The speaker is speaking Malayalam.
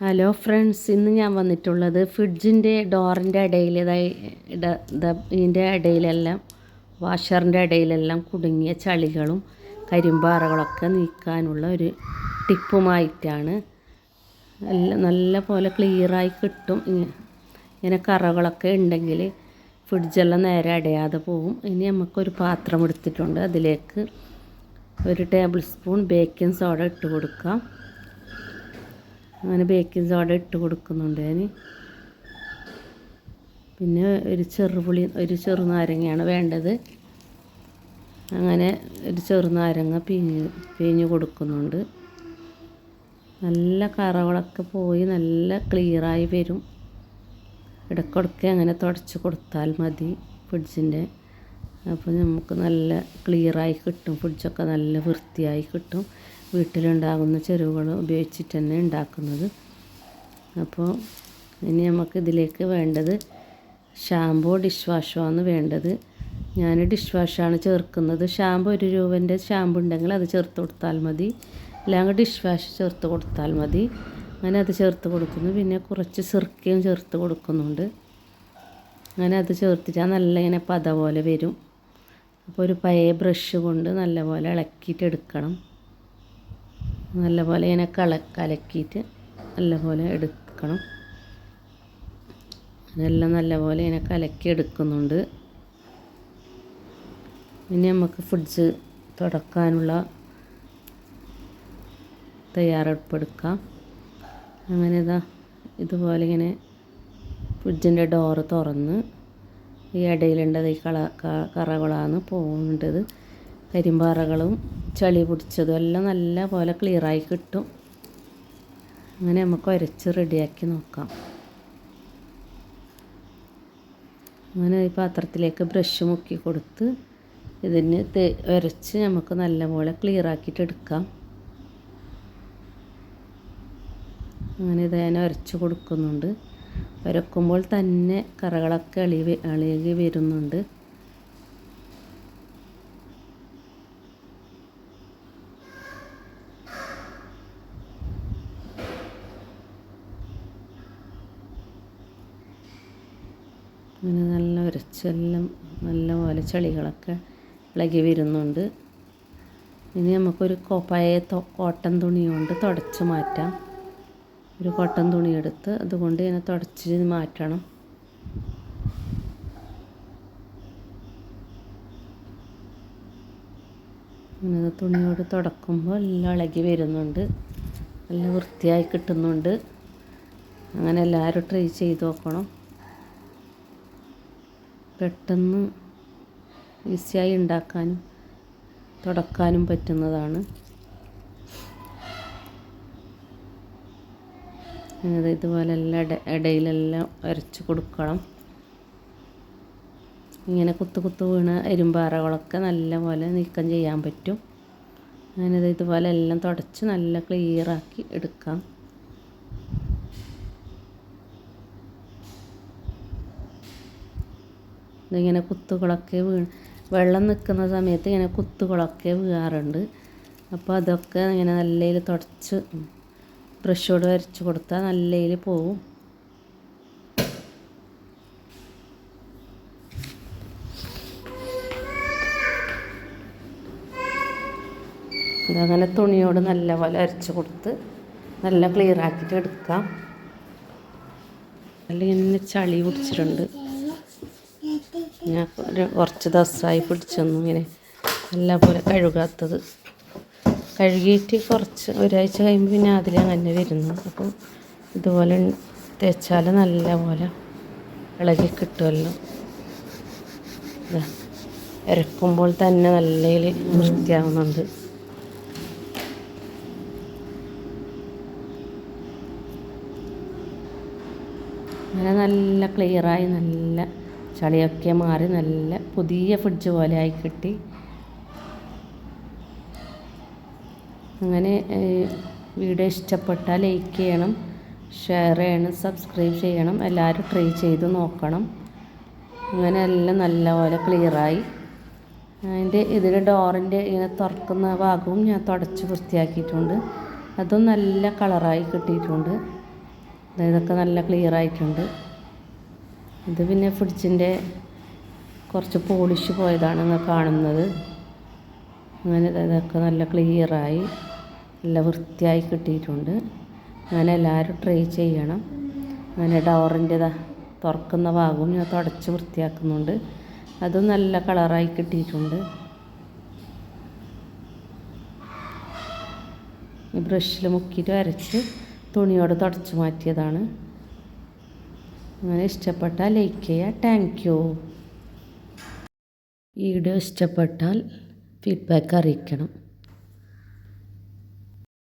ഹലോ ഫ്രണ്ട്സ് ഇന്ന് ഞാൻ വന്നിട്ടുള്ളത് ഫ്രിഡ്ജിന്റെ ഡോറിന്റെ ഇടയിൽ ഇതിന്റെ ഇടയിലെല്ലാം വാഷറിന്റെ ഇടയിലെല്ലാം കുടുങ്ങിയ ചളികളും കരിമ്പാറകളൊക്കെ നീക്കാനുള്ള ഒരു ടിപ്പുമായിട്ടാണ്. നല്ല പോലെ ക്ലിയറായി കിട്ടും. ഇങ്ങനെ കറകളൊക്കെ ഉണ്ടെങ്കിൽ ഫ്രിഡ്ജെല്ലാം നേരെ അടയാതെ പോവും. ഇനി നമുക്കൊരു പാത്രം എടുത്തിട്ടുണ്ട്. അതിലേക്ക് ഒരു ടേബിൾ സ്പൂൺ ബേക്കിംഗ് സോഡ ഇട്ട് കൊടുക്കാം. അങ്ങനെ ബേക്കിംഗ് സോഡ ഇട്ട് കൊടുക്കുന്നുണ്ട് ഞാൻ പിന്നെ ഒരു ചെറുപുളി ഒരു ചെറുനാരങ്ങയാണ് വേണ്ടത്. അങ്ങനെ ഒരു ചെറുനാരങ്ങ പിഞ്ഞ് പിഞ്ഞ് കൊടുക്കുന്നുണ്ട്. നല്ല കറകളൊക്കെ പോയി നല്ല ക്ലിയറായി വരും. ഇടയ്ക്കിടയ്ക്ക് അങ്ങനെ തുടച്ച് കൊടുത്താൽ മതി ഫ്രിഡ്ജിന്റെ. അപ്പോൾ നമുക്ക് നല്ല ക്ലിയറായി കിട്ടും. ഫ്രിഡ്ജൊക്കെ നല്ല വൃത്തിയായി കിട്ടും. വീട്ടിലുണ്ടാകുന്ന ചെരുവകൾ ഉപയോഗിച്ചിട്ട് തന്നെ ഉണ്ടാക്കുന്നത്. അപ്പോൾ ഇനി നമുക്ക് ഇതിലേക്ക് വേണ്ടത് ഷാമ്പൂ ഡിഷ് വാഷുമാണ് വേണ്ടത്. ഞാൻ ഡിഷ് വാഷാണ് ചേർക്കുന്നത്. ഷാമ്പു ഒരു രൂപന്റെ ഷാമ്പു ഉണ്ടെങ്കിൽ അത് ചേർത്ത് കൊടുത്താൽ മതി. അല്ലെങ്കിൽ ഡിഷ് വാഷ് ചേർത്ത് കൊടുത്താൽ മതി. അങ്ങനെ അത് ചേർത്ത് കൊടുക്കുന്നു. പിന്നെ കുറച്ച് സിർക്കയും ചേർത്ത് കൊടുക്കുന്നുണ്ട്. അങ്ങനെ അത് ചേർത്തിട്ടാൽ നല്ല ഇങ്ങനെ പത പോലെ വരും. അപ്പോൾ ഒരു പഴയ ബ്രഷ് കൊണ്ട് നല്ലപോലെ ഇളക്കിയിട്ട് എടുക്കണം. നല്ലപോലെ ഇങ്ങനെ കള കലക്കിയിട്ട് നല്ലപോലെ എടുക്കണം. അതെല്ലാം നല്ലപോലെ ഇങ്ങനെ കലക്കി എടുക്കുന്നുണ്ട്. ഇനി നമുക്ക് ഫ്രിഡ്ജ് തുടക്കാനുള്ള തയ്യാറെടുപ്പെടുക്കാം. അങ്ങനെ ഇതാ ഇതുപോലെ ഇങ്ങനെ ഫ്രിഡ്ജിന്റെ ഡോറ് തുറന്ന് ഈ ഇടയിലുണ്ടത് ഈ കള കറകളാണ് പോകേണ്ടത്. കരിമ്പാറകളും ചളി പിടിച്ചതും എല്ലാം നല്ല പോലെ ക്ലിയറായി കിട്ടും. അങ്ങനെ നമുക്ക് ഉരച്ച് റെഡിയാക്കി നോക്കാം. അങ്ങനെ ഈ പാത്രത്തിലേക്ക് ബ്രഷ് മുക്കി കൊടുത്ത് ഇതിന് ഉരച്ച് നമുക്ക് നല്ലപോലെ ക്ലിയർ ആക്കിയിട്ട് എടുക്കാം. അങ്ങനെ ഇത് ഞാൻ ഉരച്ച് കൊടുക്കുന്നുണ്ട്. ഉരക്കുമ്പോൾ തന്നെ കറകളൊക്കെ അളി അളികി വരുന്നുണ്ട്. അങ്ങനെ നല്ല ഉരച്ചെല്ലാം നല്ലപോലെ ചെളികളൊക്കെ ഇളകി വരുന്നുണ്ട്. ഇനി നമുക്കൊരു പഴയ കോട്ടൻ തുണി കൊണ്ട് തുടച്ച് മാറ്റാം. ഒരു കോട്ടൻ തുണി എടുത്ത് അതുകൊണ്ട് ഇങ്ങനെ തുടച്ച് മാറ്റണം. അങ്ങനെ തുണിയോട് തുടക്കുമ്പോൾ എല്ലാം ഇളകി വരുന്നുണ്ട്. നല്ല വൃത്തിയായി കിട്ടുന്നുണ്ട്. അങ്ങനെ എല്ലാവരും ട്രൈ ചെയ്ത് നോക്കണം. പെട്ടെന്ന് ഈസിയായി ഉണ്ടാക്കാനും തുടക്കാനും പറ്റുന്നതാണ്. അത് ഇതുപോലെ എല്ലാം ഇട ഇടയിലെല്ലാം അരച്ച് കൊടുക്കണം. ഇങ്ങനെ കുത്തു കുത്തു വീണ എരുമ്പാറകളൊക്കെ നല്ലപോലെ നീക്കം ചെയ്യാൻ പറ്റും. അങ്ങനെ ഇതുപോലെ എല്ലാം തുടച്ച് നല്ല ക്ലിയറാക്കി എടുക്കാം. ഇതിങ്ങനെ കുത്തുകളൊക്കെ വീണ് വെള്ളം നിൽക്കുന്ന സമയത്ത് ഇങ്ങനെ കുത്തുകളൊക്കെ വീഴാറുണ്ട്. അപ്പോൾ അതൊക്കെ ഇങ്ങനെ നല്ലയിൽ തുടച്ച് ബ്രഷോട് വരച്ച് കൊടുത്താൽ നല്ലയിൽ പോവും. അങ്ങനെ തുണിയോട് നല്ലപോലെ അരച്ച് കൊടുത്ത് നല്ല ക്ലിയർ ആക്കിയിട്ട് എടുക്കാം. അല്ലെങ്കിൽ ചളി പിടിച്ചിട്ടുണ്ട്. ഞാൻ ഒരു കുറച്ച് ദിവസമായി പിടിച്ചൊന്നും ഇങ്ങനെ നല്ല പോലെ കഴുകാത്തത്. കഴുകിയിട്ട് കുറച്ച് ഒരാഴ്ച കഴിയുമ്പോൾ പിന്നെ അതിലങ്ങനെ വരുന്നു. അപ്പോൾ ഇതുപോലെ തേച്ചാൽ നല്ല പോലെ ഇളകി കിട്ടുമല്ലോ ഇറക്കുമ്പോൾ തന്നെ നല്ല വൃത്തിയാവുന്നുണ്ട്. അങ്ങനെ നല്ല ക്ലിയറായി നല്ല ചളിയൊക്കെ മാറി നല്ല പുതിയ ഫ്രിഡ്ജ് പോലെ ആയി കിട്ടി. അങ്ങനെ വീഡിയോ ഇഷ്ടപ്പെട്ടാൽ ലൈക്ക് ചെയ്യണം ഷെയർ ചെയ്യണം സബ്സ്ക്രൈബ് ചെയ്യണം എല്ലാവരും ട്രൈ ചെയ്ത് നോക്കണം. അങ്ങനെ എല്ലാം നല്ലപോലെ ക്ലിയറായി അതിന്റെ ഇതിന്റെ ഡോറിന്റെ ഇങ്ങനെ തുറക്കുന്ന ഭാഗവും ഞാൻ തുടച്ച് വൃത്തിയാക്കിയിട്ടുണ്ട്. അതും നല്ല കളറായി കിട്ടിയിട്ടുണ്ട്. ഇതൊക്കെ നല്ല ക്ലിയർ ആയിട്ടുണ്ട്. ഇത് പിന്നെ ഫ്രിഡ്ജിന്റെ കുറച്ച് പോളിഷ് പോയതാണ് കാണുന്നത്. അങ്ങനെ ഇതൊക്കെ നല്ല ക്ലിയറായി നല്ല വൃത്തിയായി കിട്ടിയിട്ടുണ്ട്. അങ്ങനെ എല്ലാവരും ട്രൈ ചെയ്യണം. അങ്ങനെ ഡോറിന്റെതാ തുറക്കുന്ന ഭാഗവും ഞാൻ തുടച്ച് വൃത്തിയാക്കുന്നുണ്ട്. അതും നല്ല കളറായി കിട്ടിയിട്ടുണ്ട്. ഈ ബ്രഷിൽ മുക്കിയിട്ട് വരച്ച് തുണിയോട് തുടച്ച് മാറ്റിയതാണ്. അങ്ങനെ ഇഷ്ടപ്പെട്ടാൽ ലൈക്ക് ചെയ്യുക. താങ്ക് യു ഈ വീഡിയോ ഇഷ്ടപ്പെട്ടാൽ ഫീഡ്ബാക്ക് അറിയിക്കണം.